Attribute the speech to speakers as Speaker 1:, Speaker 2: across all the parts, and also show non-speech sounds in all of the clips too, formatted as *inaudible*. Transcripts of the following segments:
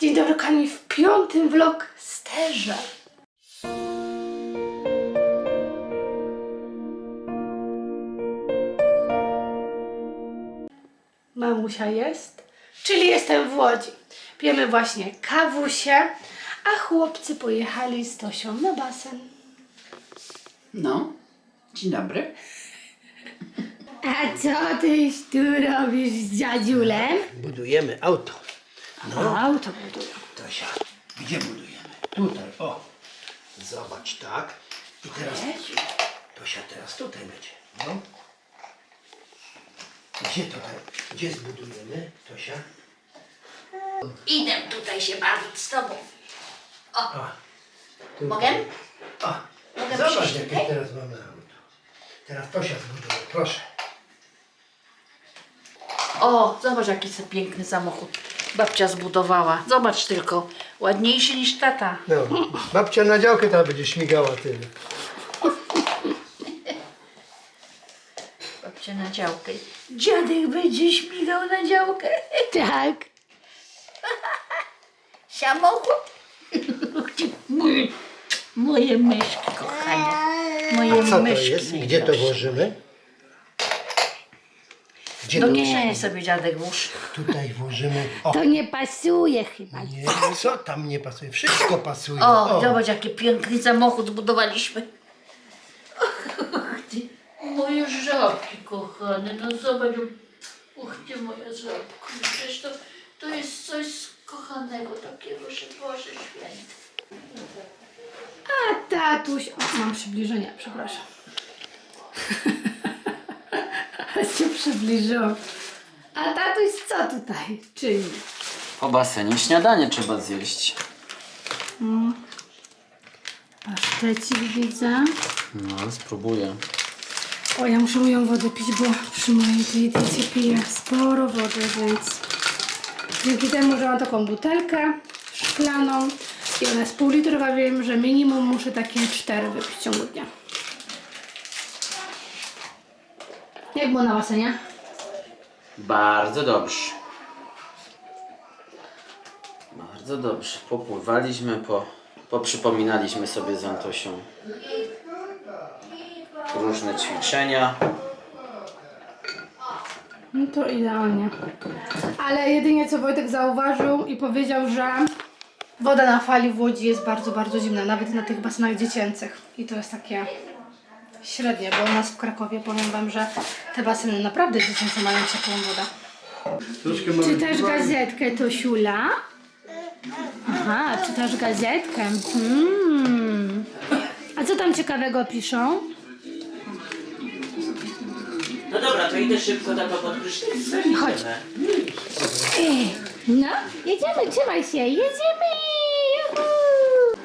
Speaker 1: Dzień dobry, kochani, w piątym vlog sterze. Mamusia jest, czyli jestem w Łodzi. Pijemy właśnie kawusie, a chłopcy pojechali z Tosią na basen.
Speaker 2: No, dzień dobry.
Speaker 1: A co tyś tu robisz z dziadziulem?
Speaker 3: Budujemy auto.
Speaker 1: No. Auto budują.
Speaker 3: Tosia, gdzie budujemy? Tutaj, o. Zobacz, tak. I teraz, Tosia, teraz tutaj będzie. No. Gdzie tutaj, gdzie zbudujemy, Tosia?
Speaker 2: Idę tutaj się bawić z tobą.
Speaker 3: O. Tutaj.
Speaker 2: Mogę?
Speaker 3: O.
Speaker 2: Mogę
Speaker 3: Zobacz,
Speaker 2: przyjść
Speaker 3: jakie
Speaker 2: tutaj?
Speaker 3: teraz mamy auto. Teraz Tosia zbuduje, proszę.
Speaker 2: O, zobacz jaki sobie piękny samochód babcia zbudowała. Zobacz tylko, ładniejszy niż tata.
Speaker 3: No, babcia na działkę teraz będzie śmigała tyle.
Speaker 2: Babcia na działkę. Dziadek będzie śmigał na działkę.
Speaker 1: Tak. *laughs*
Speaker 2: Samochód. Moje, moje myszki, kochanie. Moje
Speaker 3: Co to
Speaker 2: myszki.
Speaker 3: jest? Gdzie to włożymy? Gdzie
Speaker 2: Do
Speaker 3: to
Speaker 2: kieszeni sobie dziadek włóż.
Speaker 3: Tutaj włożymy. O,
Speaker 1: To nie pasuje chyba.
Speaker 3: nie, co tam nie pasuje? Wszystko pasuje.
Speaker 2: O, zobacz jaki piękny samochód zbudowaliśmy. Ty, moje żabki kochane, no zobacz. Uch ty moja żabka, przecież to, to jest coś z kochanego takiego, że Boże Święty.
Speaker 1: A tatuś... O, mam przybliżenie, przepraszam. Ale *laughs* się przybliżyłam. A tatuś co tutaj czyni?
Speaker 4: Po basenie śniadanie trzeba zjeść.
Speaker 1: Pasztecik widzę.
Speaker 4: No, spróbuję.
Speaker 1: O, ja muszę moją wodę pić, bo przy mojej dietecie piję sporo wody, więc dzięki temu, że mam taką butelkę szklaną i ona jest półlitrowa, wiem, że minimum muszę takie cztery wypić w ciągu dnia. Jak było na basenie?
Speaker 4: Bardzo dobrze. Bardzo dobrze. Popływaliśmy, po, poprzypominaliśmy sobie z Antosią różne ćwiczenia.
Speaker 1: No to idealnie. Ale jedynie co Wojtek zauważył i powiedział, że woda na fali w Łodzi jest bardzo, bardzo zimna, nawet na tych basenach dziecięcych. I to jest takie średnie, bo u nas w Krakowie powiem Wam, że te baseny naprawdę dziecięce mają ciepłą wodę. Czytasz gazetkę, Tosiula? Aha, czytasz gazetkę. Hmm. A co tam ciekawego piszą?
Speaker 5: No dobra, to idę szybko tak pod prysznicem.
Speaker 1: Chodź. Ej, No, jedziemy, trzymaj się, jedziemy! Juhu!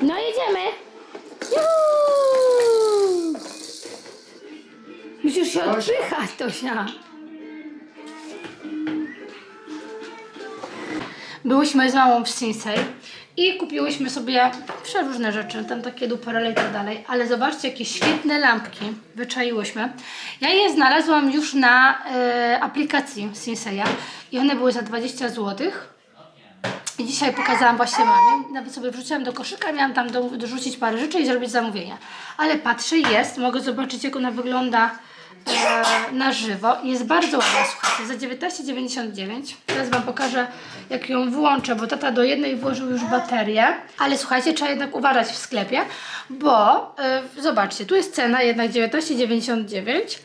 Speaker 1: No, jedziemy! Juhu! Musisz się odpychać, Tosia. Byłyśmy z mamą w Sinsei i kupiłyśmy sobie przeróżne rzeczy, tam takie duperele i tak dalej, ale zobaczcie, jakie świetne lampki wyczaiłyśmy. Ja je znalazłam już na e, aplikacji Sinseya i one były za 20 zł. I dzisiaj pokazałam właśnie mamie, nawet sobie wrzuciłam do koszyka, miałam tam do, dorzucić parę rzeczy i zrobić zamówienie. Ale patrzę, jest, mogę zobaczyć jak ona wygląda na żywo. Jest bardzo ładna, słuchajcie, za 19,99. Teraz Wam pokażę, jak ją włączę, bo tata do jednej włożył już baterię. Ale słuchajcie, trzeba jednak uważać w sklepie, bo e, zobaczcie, tu jest cena jednak 19,99.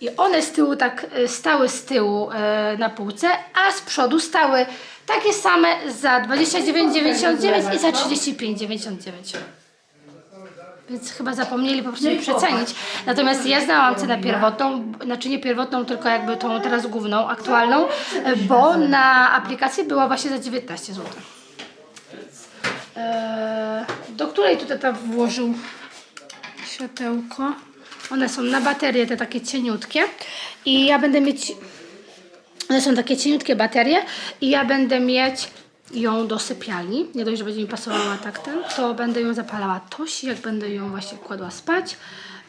Speaker 1: I one z tyłu tak e, stały z tyłu e, na półce, a z przodu stały takie same za 29,99 i za 35,99. Więc chyba zapomnieli po prostu je przecenić. Natomiast ja znałam cenę pierwotną, znaczy nie pierwotną, tylko jakby tą teraz główną, aktualną, e, bo na aplikacji była właśnie za 19 zł. Eee, do której tutaj tata włożył światełko? One są na baterie, te takie cieniutkie. I ja będę mieć one są takie cieniutkie baterie i ja będę mieć ją do sypialni. Nie dość, że będzie mi pasowała tak ten, to będę ją zapalała tosi, jak będę ją właśnie kładła spać,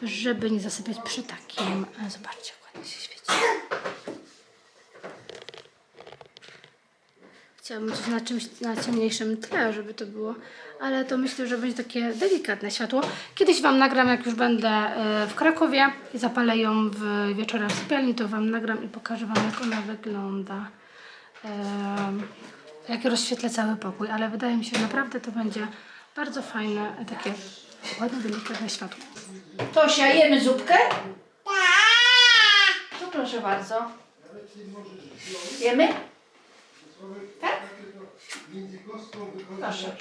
Speaker 1: żeby nie zasypiać przy takim... e, Zobaczcie, jak ładnie się świeci. Chciałabym coś na czymś na ciemniejszym tle, żeby to było, ale to myślę, że będzie takie delikatne światło. Kiedyś Wam nagram, jak już będę e, w Krakowie i zapalę ją w wieczorem w sypialni, to Wam nagram i pokażę Wam, jak ona wygląda. Em, jak rozświetlę cały pokój, ale wydaje mi się, że naprawdę to będzie bardzo fajne, takie ładne, delikatne światło.
Speaker 2: Tosia, jemy zupkę? To proszę bardzo. Jemy? Tak? Proszę.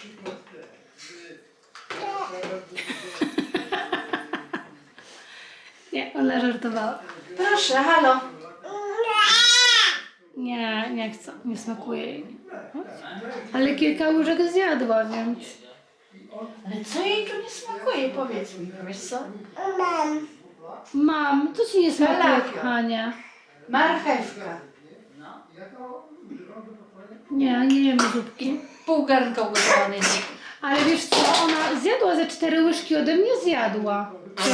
Speaker 1: Nie, ona żartowała.
Speaker 2: Proszę, halo.
Speaker 1: Nie, nie chcę, nie smakuje jej. Ale kilka łyżek zjadła, więc...
Speaker 2: Ale co jej tu nie smakuje, powiedz mi, wiesz co?
Speaker 1: Mam, to ci nie smakuje,
Speaker 2: Falafel.
Speaker 1: kochanie.
Speaker 2: Marchewka.
Speaker 1: Nie, nie jemy zupki.
Speaker 2: Pół garnka ugotowanej zupy.
Speaker 1: Ale wiesz co, ona zjadła ze cztery łyżki ode mnie, zjadła.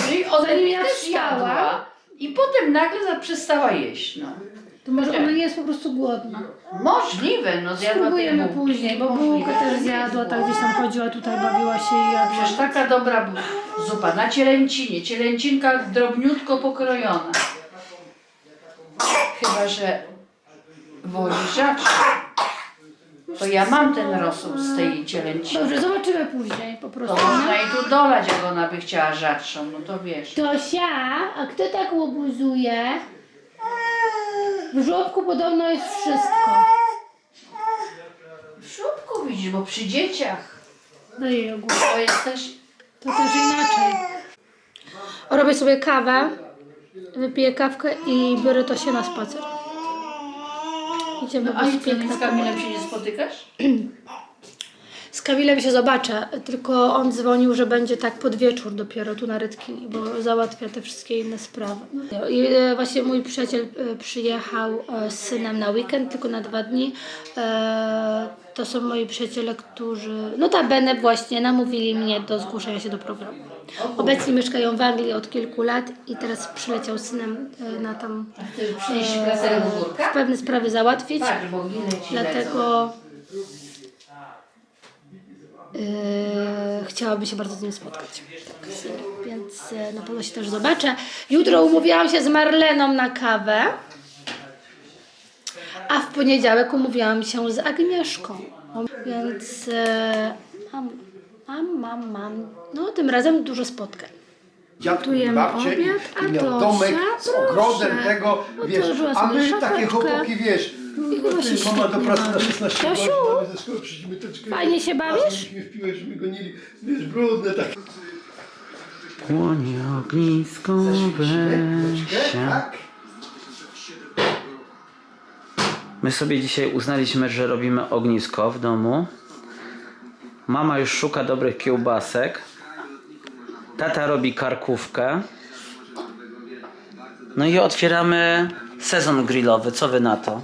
Speaker 2: Czyli ode
Speaker 1: Zanim
Speaker 2: mnie
Speaker 1: ja
Speaker 2: też
Speaker 1: wstała.
Speaker 2: jadła. I potem nagle za- przestała jeść, no.
Speaker 1: To może ona nie jest po prostu głodna.
Speaker 2: Możliwe, no zjadła te
Speaker 1: Spróbujemy
Speaker 2: bułki.
Speaker 1: później, bo
Speaker 2: Możliwe.
Speaker 1: bułkę też zjadła, tak gdzieś tam chodziła, tutaj bawiła się i jadła.
Speaker 2: Przecież taka dobra bu- zupa na cielęcinie. Cielęcinka drobniutko pokrojona. Chyba, że woli rzadsze. To ja mam ten rosół z tej cielęciny.
Speaker 1: Dobrze, zobaczymy później po
Speaker 2: To
Speaker 1: prostu.
Speaker 2: można i tu dolać, jak ona by chciała rzadszą, no to wiesz.
Speaker 1: Tosia, a kto tak łobuzuje? W żłobku podobno jest wszystko.
Speaker 2: W szubku widzisz, bo przy dzieciach
Speaker 1: Daj jej ogólnie.
Speaker 2: to jest też...
Speaker 1: To też inaczej. Robię sobie kawę, wypiję kawkę i biorę to się na spacer. Idziemy
Speaker 2: A i
Speaker 1: być
Speaker 2: co,
Speaker 1: piękne
Speaker 2: z Kamilem się nie spotykasz? *clears throat*
Speaker 1: Z Kamilem się zobaczę, tylko on dzwonił, że będzie tak pod wieczór dopiero tu na Rytki, bo załatwia te wszystkie inne sprawy. I e, właśnie mój przyjaciel e, przyjechał e, z synem na weekend, tylko na dwa dni. To są moi przyjaciele, którzy notabene właśnie namówili mnie do zgłoszenia się do programu. Obecnie mieszkają w Anglii od kilku lat i teraz przyleciał synem na tam
Speaker 2: w
Speaker 1: e,
Speaker 2: górka?
Speaker 1: pewne sprawy załatwić. Dlatego yy, chciałaby się bardzo z nim spotkać. Tak, więc yy, na pewno się też zobaczę. Jutro umówiłam się z Marleną na kawę, a w poniedziałek umówiłam się z Agnieszką. Więc yy, mam, mam, mam, mam. No, tym razem dużo spotkań.
Speaker 3: Dziadku i
Speaker 1: Gotujemy
Speaker 3: babcie
Speaker 1: obiad, a
Speaker 3: i, miał domek z ogrodem
Speaker 1: proszę,
Speaker 3: tego, wiesz,
Speaker 1: otworzyła
Speaker 3: a my takie
Speaker 1: szafeczkę.
Speaker 3: chłopaki, wiesz,
Speaker 1: I chyba się
Speaker 3: ty, mama do
Speaker 1: świetnie
Speaker 3: pracy na
Speaker 1: bawi.
Speaker 3: 16
Speaker 1: Tosiu,
Speaker 3: godzin, mamy ze szkoły.
Speaker 1: Fajnie się bawisz?
Speaker 3: Myśmy w piłę, żeby gonili, wiesz, brudne takie.
Speaker 4: Płonie ognisko wesia.
Speaker 3: Tak?
Speaker 4: My sobie dzisiaj uznaliśmy, że robimy ognisko w domu. Mama już szuka dobrych kiełbasek. Tata robi karkówkę. No i otwieramy sezon grillowy. Co wy na to?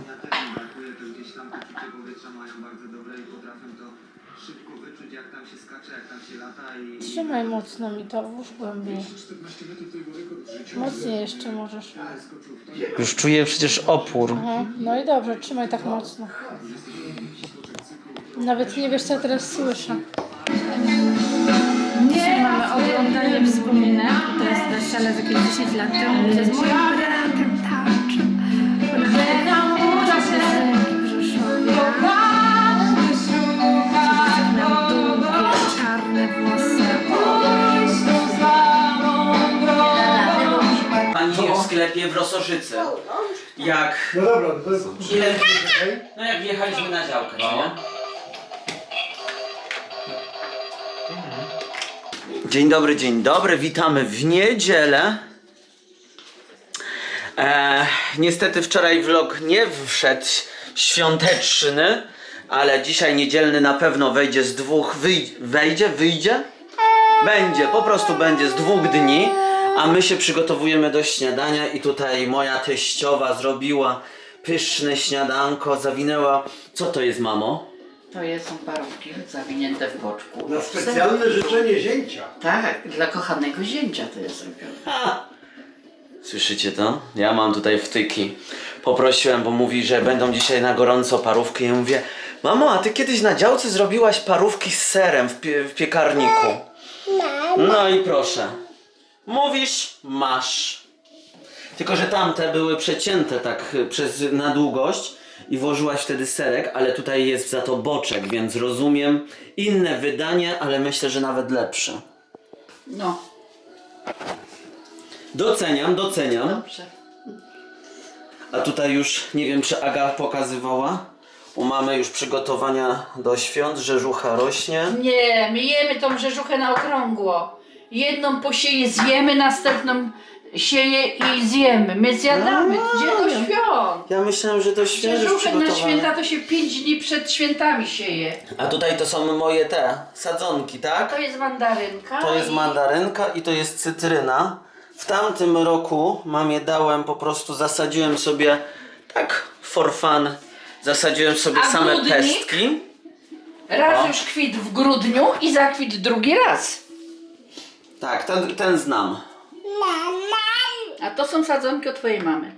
Speaker 1: Trzymaj mocno mi to, włóż głębiej. Mocniej jeszcze możesz.
Speaker 4: Już czuję przecież opór.
Speaker 1: Aha, no i dobrze, trzymaj tak mocno. Nawet nie wiesz, co ja teraz słyszę. Dzisiaj mamy oglądanie wspominek. To jest wesele z jakieś 10 lat temu, gdzie z moim
Speaker 4: sklepie w Rososzyce. Jak...
Speaker 3: No dobra, to
Speaker 4: Ile...
Speaker 3: Okej.
Speaker 4: No jak wjechaliśmy na działkę, co nie? Dzień dobry, dzień dobry, witamy w niedzielę. E, niestety wczoraj vlog nie wszedł świąteczny, ale dzisiaj niedzielny na pewno wejdzie z dwóch, wyj, wejdzie, wyjdzie? Będzie, po prostu będzie z dwóch dni, a my się przygotowujemy do śniadania i tutaj moja teściowa zrobiła pyszne śniadanko, zawinęła. Co to jest, mamo?
Speaker 2: To jest, są parówki zawinięte w boczku.
Speaker 3: Na specjalne życzenie zięcia.
Speaker 2: Tak, dla kochanego zięcia to jest robione.
Speaker 4: Słyszycie to? Ja mam tutaj wtyki. Poprosiłem, bo mówi, że będą dzisiaj na gorąco parówki. Ja mówię, Mamo, a ty kiedyś na działce zrobiłaś parówki z serem w, pie w piekarniku. No i proszę. Mówisz, masz. Tylko, że tamte były przecięte tak y, przez, na długość i włożyłaś wtedy serek, ale tutaj jest za to boczek, więc rozumiem inne wydanie, ale myślę, że nawet lepsze.
Speaker 2: No,
Speaker 4: Doceniam, doceniam.
Speaker 2: dobrze.
Speaker 4: A tutaj już nie wiem, czy Aga pokazywała. U mamy już przygotowania do świąt, rzeżucha rośnie.
Speaker 2: Nie, my jemy tą rzeżuchę na okrągło. Jedną posieję, zjemy, następną sieję i zjemy. My zjadamy,
Speaker 4: No,
Speaker 2: gdzie do
Speaker 4: ja-
Speaker 2: świąt.
Speaker 4: Ja myślałem, że to świeże
Speaker 2: Rzeżuchę na
Speaker 4: przygotowane.
Speaker 2: święta to się pięć dni przed świętami sieje.
Speaker 4: A tutaj to są moje te sadzonki, tak?
Speaker 2: To jest mandarynka.
Speaker 4: To jest
Speaker 2: i-
Speaker 4: mandarynka i to jest cytryna. W tamtym roku mamie dałem po prostu, zasadziłem sobie tak for fun, zasadziłem sobie
Speaker 2: A
Speaker 4: same
Speaker 2: grudnik?
Speaker 4: pestki.
Speaker 2: Raz
Speaker 4: O.
Speaker 2: już kwit w grudniu i zakwit drugi raz.
Speaker 4: Tak, ten, ten znam.
Speaker 2: A to są sadzonki od twojej mamy.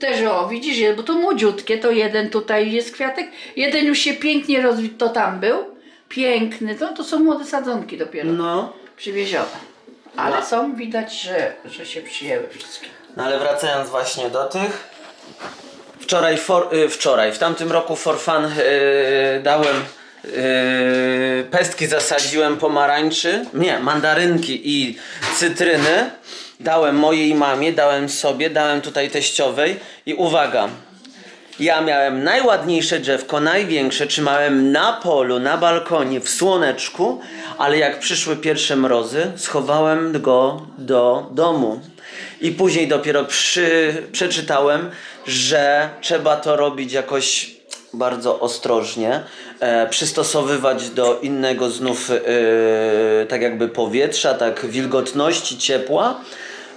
Speaker 2: Też o, widzisz, bo to młodziutkie, to jeden tutaj jest kwiatek, jeden już się pięknie rozwit, to tam był. Piękny, to, to są młode sadzonki dopiero
Speaker 4: No.
Speaker 2: przywiezione. Ale
Speaker 4: No.
Speaker 2: są widać, że, że się przyjęły wszystkie.
Speaker 4: No ale wracając właśnie do tych. Wczoraj, for, y, wczoraj, w tamtym roku for fun y, dałem y, pestki, zasadziłem pomarańczy, nie, mandarynki i cytryny. Dałem mojej mamie, dałem sobie, dałem tutaj teściowej i uwaga. Ja miałem najładniejsze drzewko, największe, trzymałem na polu, na balkonie, w słoneczku, ale jak przyszły pierwsze mrozy, schowałem go do domu. I później dopiero przy, przeczytałem, że trzeba to robić jakoś bardzo ostrożnie, e, przystosowywać do innego znów e, tak jakby powietrza, tak wilgotności, ciepła,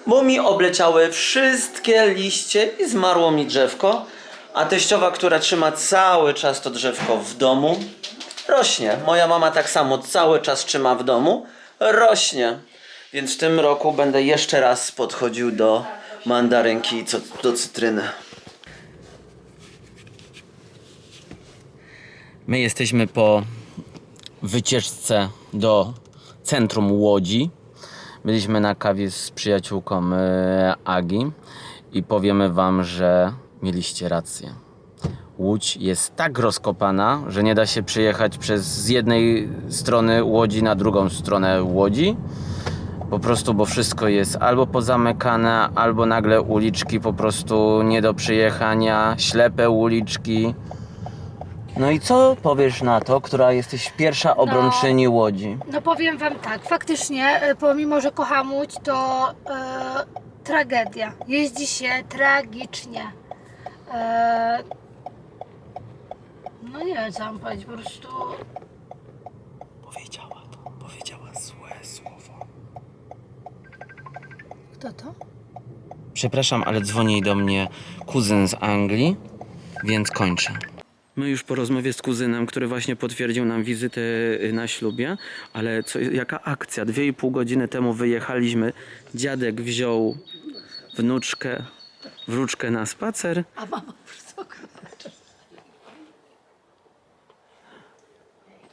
Speaker 4: bo mi obleciały wszystkie liście i zmarło mi drzewko, a teściowa, która trzyma cały czas to drzewko w domu, rośnie. Moja mama tak samo cały czas trzyma w domu, rośnie. Więc w tym roku będę jeszcze raz podchodził do mandarynki i co- do cytryny. My jesteśmy po wycieczce do centrum Łodzi. Byliśmy na kawie z przyjaciółką e, Agi i powiemy Wam, że mieliście rację. Łódź jest tak rozkopana, że nie da się przyjechać przez z jednej strony Łodzi na drugą stronę Łodzi. Po prostu, bo wszystko jest albo pozamykane, albo nagle uliczki po prostu nie do przyjechania, ślepe uliczki. No i co powiesz na to, która jesteś pierwsza obrończyni Łodzi?
Speaker 1: No powiem wam tak, faktycznie, e, pomimo że kocham Łódź, to e, tragedia. Jeździ się tragicznie. E, no nie wiem co mam powiedzieć, po prostu
Speaker 4: Powiedziała to, powiedziała złe słowo.
Speaker 1: kto to?
Speaker 4: Przepraszam, ale dzwoni do mnie kuzyn z Anglii, więc kończę. My już po rozmowie z kuzynem, który właśnie potwierdził nam wizytę y, na ślubie, ale co, jaka akcja? Dwie i pół godziny temu wyjechaliśmy. Dziadek wziął wnuczkę, wróczkę na spacer.
Speaker 1: A mama wysoko.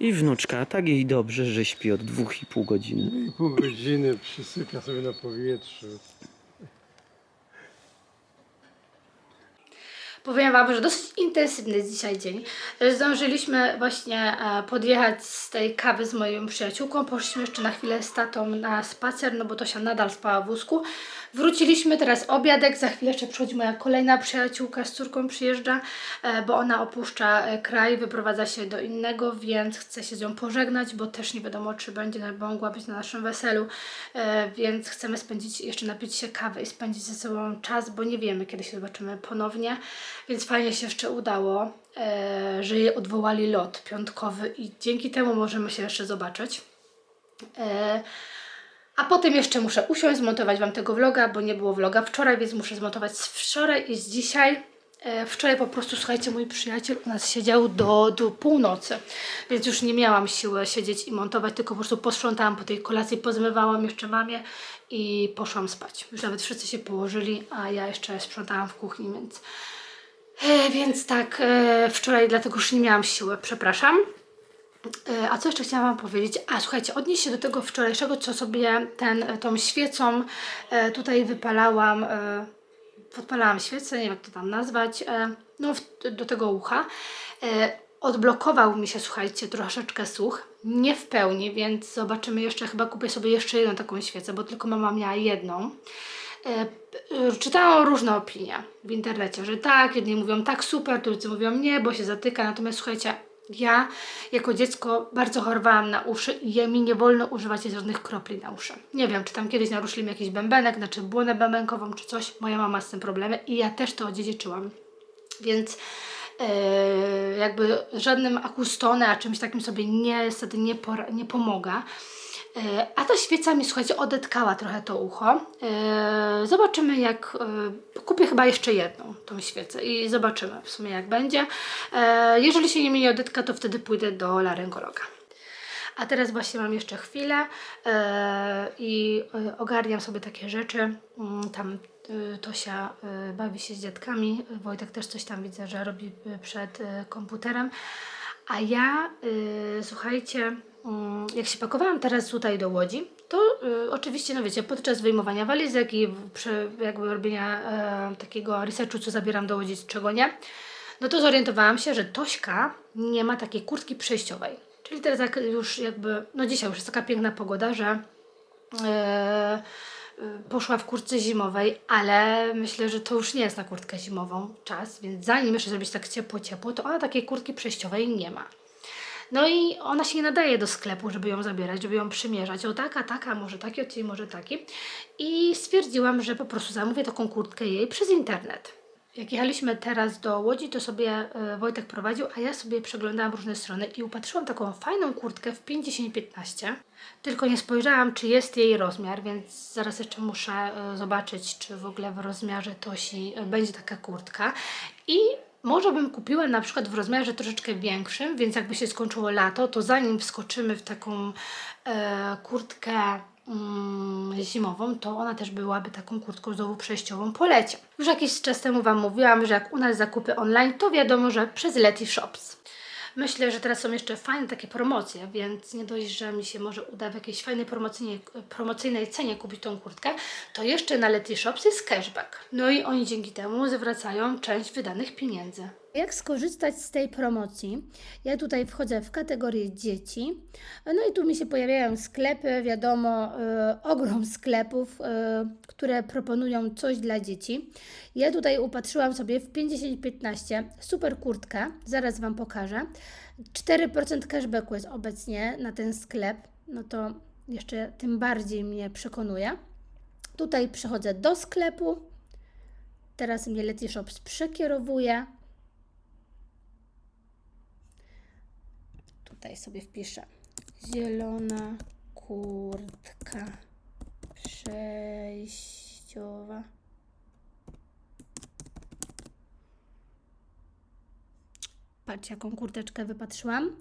Speaker 4: I wnuczka, tak jej dobrze, że śpi od dwóch i pół godziny.
Speaker 6: pół godziny przysypia sobie na powietrzu.
Speaker 1: Powiem Wam, że dosyć intensywny dzisiaj dzień. Zdążyliśmy właśnie e, podjechać z tej kawy z moją przyjaciółką. Poszliśmy jeszcze na chwilę z tatą na spacer, no bo to się nadal spała w wózku. Wróciliśmy, teraz obiadek, za chwilę jeszcze przychodzi moja kolejna przyjaciółka z córką przyjeżdża, e, bo ona opuszcza e, kraj, wyprowadza się do innego, więc chcę się z nią pożegnać, bo też nie wiadomo, czy będzie mogła być na naszym weselu, e, więc chcemy spędzić, jeszcze napić się kawy i spędzić ze sobą czas, bo nie wiemy, kiedy się zobaczymy ponownie, więc fajnie się jeszcze udało, że jej odwołali lot piątkowy i dzięki temu możemy się jeszcze zobaczyć. A potem jeszcze muszę usiąść, zmontować Wam tego vloga, bo nie było vloga wczoraj, więc muszę zmontować z wczoraj i z dzisiaj. E, Wczoraj po prostu, słuchajcie, mój przyjaciel u nas siedział do, do północy, więc już nie miałam siły siedzieć i montować, tylko po prostu posprzątałam po tej kolacji, pozmywałam jeszcze mamie i poszłam spać. Już nawet wszyscy się położyli, a ja jeszcze sprzątałam w kuchni, więc E, więc tak, e, wczoraj dlatego już nie miałam siły, przepraszam. E, A co jeszcze chciałam Wam powiedzieć? A słuchajcie, odnieść się do tego wczorajszego, co sobie ten, e, tą świecą e, tutaj wypalałam. Podpalałam świecę, nie wiem jak to tam nazwać, no do tego ucha. Odblokował mi się, słuchajcie, troszeczkę słuch. Nie w pełni, więc zobaczymy jeszcze, chyba kupię sobie jeszcze jedną taką świecę, bo tylko mama miała jedną. Czytałam różne opinie w internecie, że tak, jedni mówią tak super, drudzy mówią nie, bo się zatyka. Natomiast słuchajcie, ja jako dziecko bardzo chorowałam na uszy i mi nie wolno używać żadnych kropli na uszy. Nie wiem, czy tam kiedyś naruszyli mi jakiś bębenek, znaczy błonę bębenkową czy coś. Moja mama z tym problemy i ja też to odziedziczyłam. Więc e, jakby żadnym akustone, a czymś takim sobie niestety nie, nie pomaga. E, A ta świeca mi, słuchajcie, odetkała trochę to ucho. E, Zobaczymy jak... e, Kupię chyba jeszcze jedną tą świecę i zobaczymy w sumie jak będzie. Jeżeli się nimi nie odetka, to wtedy pójdę do laryngologa. A teraz właśnie mam jeszcze chwilę i ogarniam sobie takie rzeczy. Mm, Tam Tosia bawi się z dziadkami. Wojtek też coś tam widzę, że robi przed komputerem. A ja, słuchajcie, jak się pakowałam teraz tutaj do Łodzi, to y, oczywiście, no wiecie, podczas wyjmowania walizek i przy jakby robienia e, takiego researchu, co zabieram do Łodzi, czego nie, no to zorientowałam się, że Tośka nie ma takiej kurtki przejściowej. Czyli teraz jak już jakby, no dzisiaj już jest taka piękna pogoda, że e, y, poszła w kurtce zimowej, ale myślę, że to już nie jest na kurtkę zimową czas, więc zanim jeszcze zrobić tak ciepło, ciepło, to ona takiej kurtki przejściowej nie ma. No i ona się nie nadaje do sklepu, żeby ją zabierać, żeby ją przymierzać. O taka, taka, może taki odcień, może taki. I stwierdziłam, że po prostu zamówię taką kurtkę jej przez internet. Jak jechaliśmy teraz do Łodzi, to sobie e, Wojtek prowadził, a ja sobie przeglądałam różne strony i upatrzyłam taką fajną kurtkę w 50-15. Tylko nie spojrzałam, czy jest jej rozmiar, więc zaraz jeszcze muszę e, zobaczyć, czy w ogóle w rozmiarze Tosi e, będzie taka kurtka. I może bym kupiła na przykład w rozmiarze troszeczkę większym, więc jakby się skończyło lato, to zanim wskoczymy w taką e, kurtkę mm, zimową, to ona też byłaby taką kurtką znowu przejściową po lecie. Już jakiś czas temu Wam mówiłam, że jak u nas zakupy online, to wiadomo, że przez Leti Shops. Myślę, że teraz są jeszcze fajne takie promocje, więc nie dość, że mi się może uda w jakiejś fajnej promocyjnej, promocyjnej cenie kupić tą kurtkę, to jeszcze na Leti Shops jest cashback. No i oni dzięki temu zwracają część wydanych pieniędzy. Jak skorzystać z tej promocji? Ja tutaj wchodzę w kategorię dzieci. No i tu mi się pojawiają sklepy, wiadomo, y, ogrom *laughs* sklepów, y, które proponują coś dla dzieci. Ja tutaj upatrzyłam sobie w 50-15 super kurtkę, zaraz Wam pokażę. 4% cashbacku jest obecnie na ten sklep, no to jeszcze tym bardziej mnie przekonuje. Tutaj przechodzę do sklepu. Teraz mnie Leti Shops przekierowuje. Tutaj sobie wpiszę zielona kurtka przejściowa. Patrzcie, jaką kurteczkę wypatrzyłam.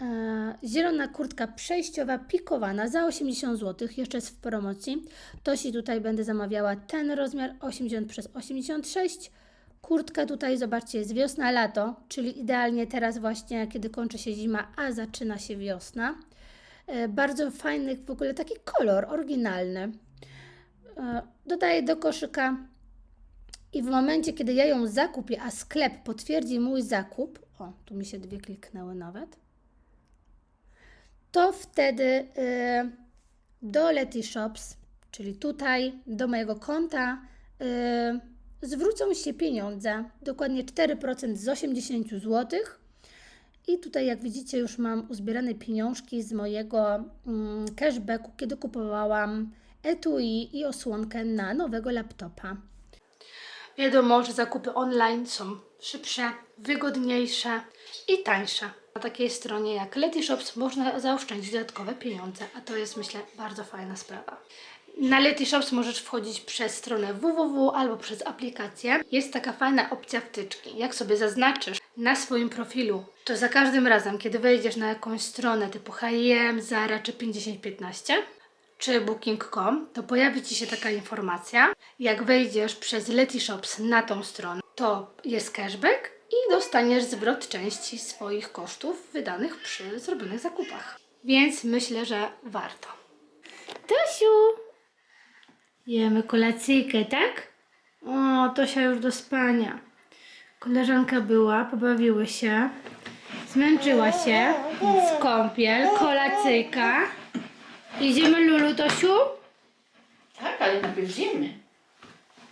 Speaker 1: E, zielona kurtka przejściowa, pikowana za 80 zł, jeszcze jest w promocji. To się tutaj będę zamawiała ten rozmiar 80 przez 86. Kurtka tutaj, zobaczcie, jest wiosna, lato, czyli idealnie teraz właśnie, kiedy kończy się zima, a zaczyna się wiosna. E, bardzo fajny w ogóle taki kolor, oryginalny. E, dodaję do koszyka i w momencie, kiedy ja ją zakupię, a sklep potwierdzi mój zakup, o, tu mi się dwie kliknęły nawet, to wtedy y, do Leti Shops, czyli tutaj, do mojego konta, zwrócą się pieniądze, dokładnie 4% z 80 zł. I tutaj, jak widzicie, już mam uzbierane pieniążki z mojego mm, cashbacku, kiedy kupowałam etui i osłonkę na nowego laptopa. Wiadomo, że zakupy online są szybsze, wygodniejsze i tańsze. Na takiej stronie jak Leti Shops można zaoszczędzić dodatkowe pieniądze, a to jest myślę bardzo fajna sprawa. Na Leti Shops możesz wchodzić przez stronę www albo przez aplikację. Jest taka fajna opcja wtyczki. Jak sobie zaznaczysz na swoim profilu, to za każdym razem, kiedy wejdziesz na jakąś stronę typu H&M, Zara czy 5015, czy booking.com, to pojawi Ci się taka informacja. Jak wejdziesz przez Letyshops na tą stronę, to jest cashback i dostaniesz zwrot części swoich kosztów wydanych przy zrobionych zakupach. Więc myślę, że warto. Tosiu! Jemy kolacyjkę, tak? O, Tosia już do spania. Koleżanka była, pobawiły się. Zmęczyła się, więc kąpiel, kolacyjka. Idziemy Lulu, Tosiu?
Speaker 2: Tak, ale najpierw zjemy.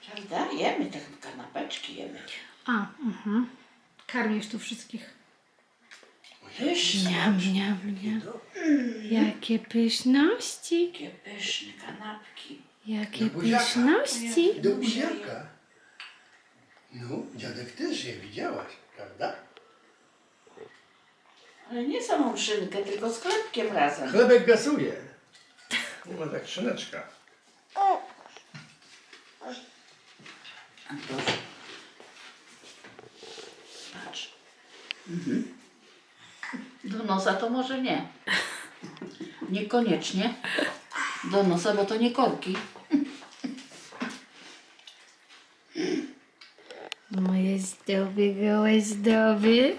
Speaker 2: Prawda? Jemy te kanapeczki, jemy.
Speaker 1: A, mhm. Karmisz tu wszystkich.
Speaker 2: Pyszne,
Speaker 1: Niam, niam, niam. Jakie pyszności,
Speaker 2: takie pyszne kanapki.
Speaker 1: Jakie
Speaker 3: buziaka.
Speaker 1: pyszności.
Speaker 3: Do buziaka. No, dziadek też je widziałaś, prawda?
Speaker 2: Ale nie samą szynkę, tylko z chlebkiem razem.
Speaker 3: Chlebek gasuje. Nie ma tak szyneczka.
Speaker 2: Antoś. Patrz. Mhm. Do nosa to może nie. Niekoniecznie. Do nosa, bo to nie korki.
Speaker 1: Moje zdrowie, gołe zdrowie.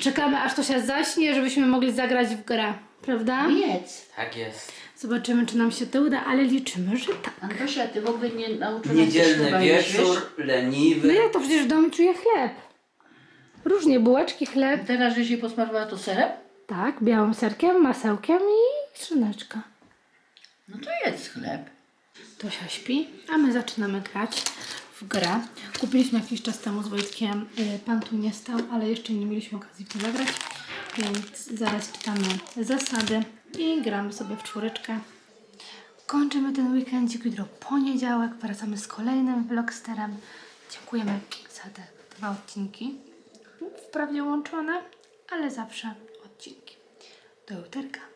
Speaker 1: Czekamy aż to się zaśnie, żebyśmy mogli zagrać w grę, prawda?
Speaker 2: Jedz.
Speaker 4: Tak jest.
Speaker 1: Zobaczymy, czy nam się to uda, ale liczymy, że tak.
Speaker 2: Antosia, ty w ogóle nie nauczyłaś się
Speaker 4: Niedzielny
Speaker 2: chyba
Speaker 4: wieczór,
Speaker 1: No
Speaker 4: leniwy.
Speaker 1: ja to przecież w domu czuję chleb. Różnie, bułeczki, chleb.
Speaker 2: Teraz, że się posmarowała to serem?
Speaker 1: Tak, białym serkiem, masełkiem i szyneczka.
Speaker 2: No to jedz chleb.
Speaker 1: Tosia śpi, a my zaczynamy grać w grę. Kupiliśmy jakiś czas temu z Wojtkiem, y, pan tu nie stał, ale jeszcze nie mieliśmy okazji w to zagrać, więc zaraz czytamy zasady i gramy sobie w czwóreczkę. Kończymy ten weekendzik, jutro poniedziałek, wracamy z kolejnym vlogsterem. Dziękujemy za te dwa odcinki, wprawdzie łączone, ale zawsze odcinki. Do jutrka.